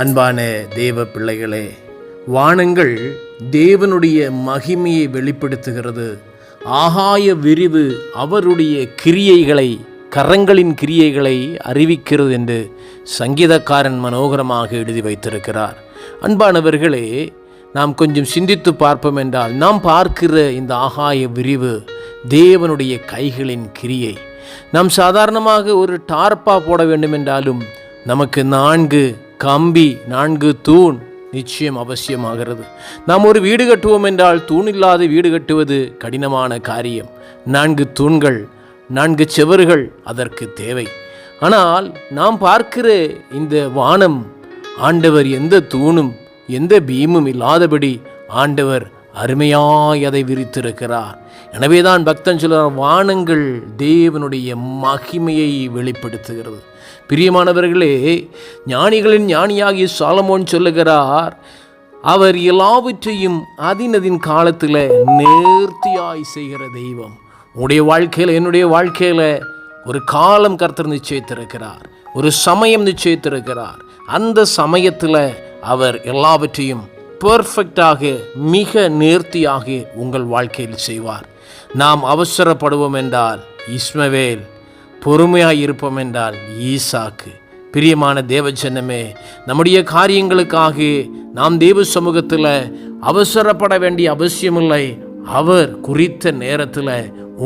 அன்பான தேவ பிள்ளைகளே வானங்கள் தேவனுடைய மகிமையை வெளிப்படுத்துகிறது. ஆகாய விரிவு அவருடைய கிரியைகளை கரங்களின் கிரியைகளை அறிவிக்கிறது என்று சங்கீதக்காரன் மனோகரமாக எழுதி வைத்திருக்கிறார். அன்பானவர்களே நாம் கொஞ்சம் சிந்தித்து பார்ப்போம் என்றால் நாம் பார்க்கிற இந்த ஆகாய விரிவு தேவனுடைய கைகளின் கிரியை. நாம் சாதாரணமாக ஒரு டார்ப்பா போட வேண்டும் என்றாலும் நமக்கு நான்கு கம்பி நான்கு தூண் நிச்சயம் அவசியமாகிறது. நாம் ஒரு வீடு கட்டுவோம் என்றால் தூண் இல்லாத வீடு கட்டுவது கடினமான காரியம். நான்கு தூண்கள் நான்கு செவர்கள் அதற்கு தேவை. ஆனால் நாம் பார்க்கிற இந்த வானம் ஆண்டவர் எந்த தூணும் எந்த பீமும் இல்லாதபடி ஆண்டவர் அருமையாய் அதை விரித்திருக்கிறார். எனவேதான் பக்தன் சொல்கிறார் வானங்கள் தேவனுடைய மகிமையை வெளிப்படுத்துகிறது. பிரியமானவர்களே ஞானிகளின் ஞானியாகிய சாலமோன் சொல்லுகிறார் அவர் எல்லாவற்றையும் அதினதின் காலத்தில் நேர்த்தியாய் செய்கிற தெய்வம். உடைய வாழ்க்கையில் என்னுடைய வாழ்க்கையில் ஒரு காலம் கர்த்தர் நிச்சயித்திருக்கிறார். ஒரு சமயம் நிச்சயித்திருக்கிறார். அந்த சமயத்தில் அவர் எல்லாவற்றையும் பெர்ஃபெக்டாக மிக நேர்த்தியாக உங்கள் வாழ்க்கையில் செய்வார். நாம் அவசரப்படுவோம் என்றால் இஸ்மவேல் பொறுமையாக இருப்போம் என்றால் ஈசாக்கு. பிரியமான தேவஜனமே நம்முடைய காரியங்களுக்காக நாம் தேவ சமூகத்தில் அவசரப்பட வேண்டிய அவசியமில்லை. அவர் குறித்த நேரத்தில்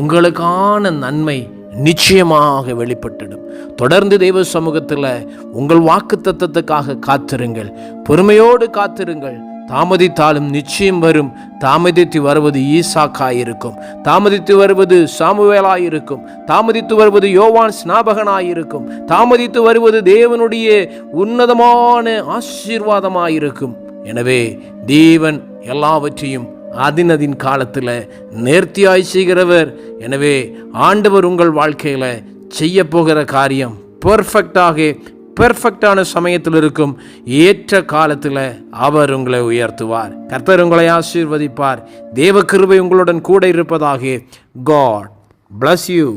உங்களுக்கான நன்மை நிச்சயமாக வெளிப்பட்டுடும் தொடர்ந்து தெய்வ சமூகத்தில் உங்கள் வாக்கு தத்துவத்துக்காக காத்திருங்கள். பொறுமையோடு காத்திருங்கள். தாமதித்தாலும் நிச்சயம் வரும். தாமதித்து வருவது ஈசாக்காயிருக்கும். தாமதித்து வருவது சாமுவேலாயிருக்கும். தாமதித்து வருவது யோவான் ஸ்நாபகனாயிருக்கும். தாமதித்து வருவது தேவனுடைய உன்னதமான ஆசீர்வாதமாயிருக்கும். எனவே தேவன் எல்லாவற்றையும் அதினதின் காலத்தில் நேர்த்தியாய் செய்கிறவர். எனவே ஆண்டவர் உங்கள் வாழ்க்கையில் செய்ய போகிற காரியம் பர்ஃபெக்டாக பெர்ஃபெக்டான சமயத்தில் இருக்கும் ஏற்ற காலத்தில் அவர் உங்களை உயர்த்துவார். கர்த்தர் உங்களை ஆசீர்வதிப்பார். தேவ கிருபை உங்களுடன் கூட இருப்பதாக காட் பிளஸ் யூ